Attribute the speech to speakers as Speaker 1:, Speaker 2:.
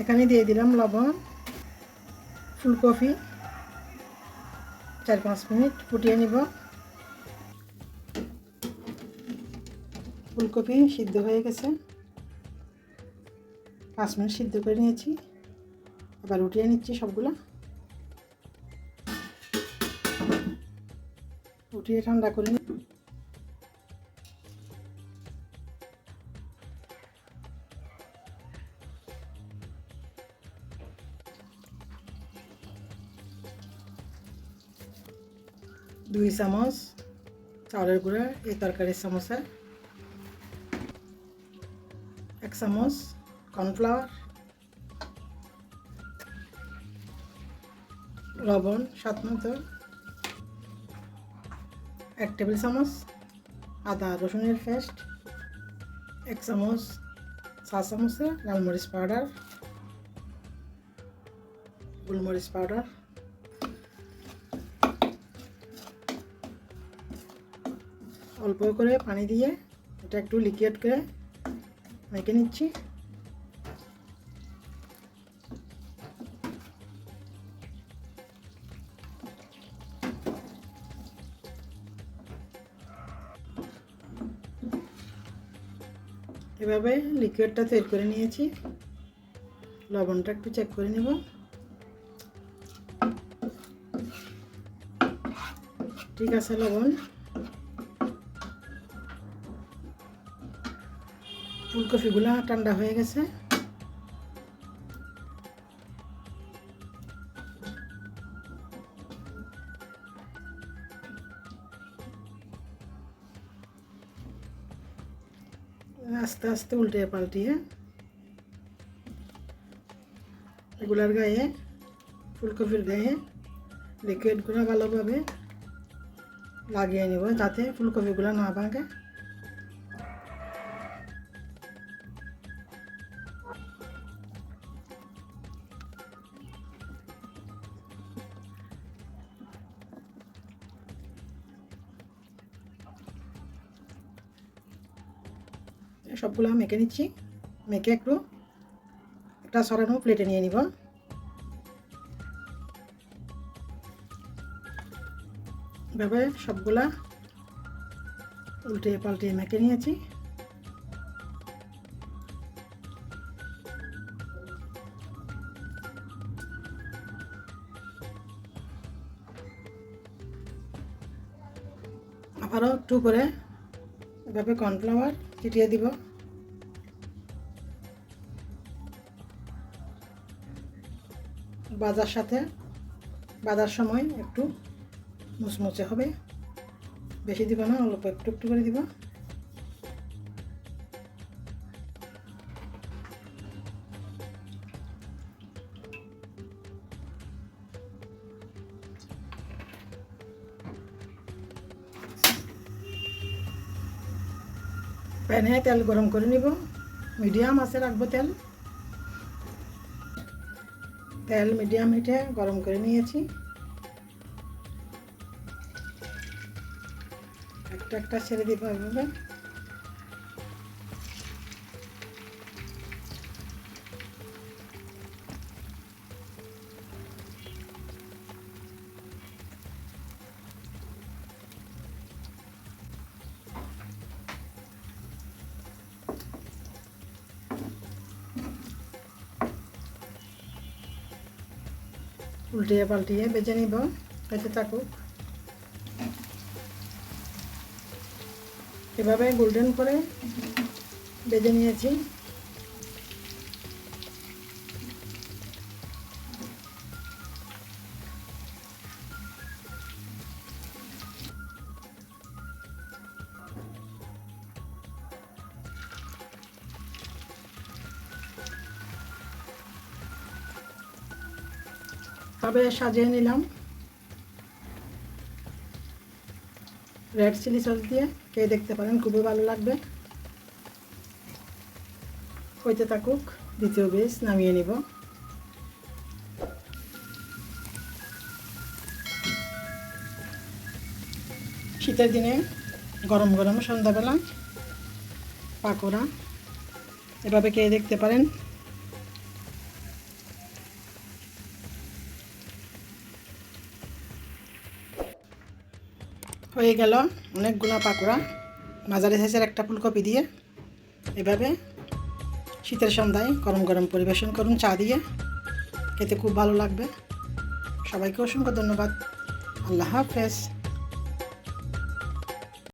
Speaker 1: এখানে দিয়ে দিলাম লবণ, ফুলকপি, চার পাঁচ মিনিট ফুটিয়ে নিব। ফুলকপি সিদ্ধ হয়ে গেছে। পাঁচ মিনিট সিদ্ধ করে নিয়েছি। আবার উঠিয়ে নিচ্ছি সবগুলো। উঠিয়ে ঠান্ডা করে নি দুই চামচ চাউলের গুঁড়া, এই তরকারির চামচে, এক চামচ কর্নফ্লাওয়ার, লবণ স্বাদ মতো, এক টেবিল চামচ আদা রসুনের পেস্ট, এক চামচ চা চামচে লাল মরিচ পাউডার, গোলমরিচ পাউডার অল্প করে পানি দিয়ে এটা একটু লিকুইড করে মেখে নিচ্ছি। এভাবে লিকুইডটা তৈরি করে নিয়েছি। লবণটা একটু চেক করে নেব। ঠিক আছে, লবণ। ফুলকপিগুলো ঠান্ডা হয়ে গেছে আস্তে আস্তে উল্টে পাল্টিয়ে এগুলার গায়ে ফুলকপির গায়ে লিকুইডগুলো ভালোভাবে লাগিয়ে নেব যাতে ফুলকপিগুলো না ভাঙে সবগুলো মেখে নিচ্ছি। মেখে একটু একটা সরানো প্লেটে নিয়ে নিব। এভাবে সবগুলা উল্টে পাল্টে মেখে নিয়েছি। আবারও একটু করে এভাবে কর্নফ্লাওয়ার ছিটিয়ে দিব। বাজার সাথে, বাজার সময় একটু মুচমুচে হবে। বেশি দিব না, অল্প একটু একটু করে দিব। প্যানে তেল গরম করে নিব। মিডিয়াম আছে রাখব তেল। তেল মিডিয়াম হিটে গরম করে নিয়েছি। একটা একটা ছেড়ে দিব এভাবে উল্টিয়ে পাল্টিয়ে বেজে নিব বেঁচে থাকুক। এভাবে গোল্ডেন করে বেজে নিয়েছি। তবে সাজিয়ে নিলাম। রেড চিলি সস দিয়ে খেয়ে দেখতে পারেন, খুবই ভালো লাগবে। হইতে থাকুক, দ্বিতীয় বেশ নামিয়ে নিব। শীতের দিনে গরম গরম সন্ধ্যাবেলা পাকোড়া এভাবে খেয়ে দেখতে পারেন। হয়ে গেল অনেকগুলো পাকোড়া। মাঝারি সাইজের একটা ফুলকপি দিয়ে এভাবে শীতের সন্ধ্যায় গরম গরম পরিবেশন করুন চা দিয়ে। খেতে খুব ভালো লাগবে। সবাইকে অসংখ্য ধন্যবাদ। আল্লাহ হাফেজ।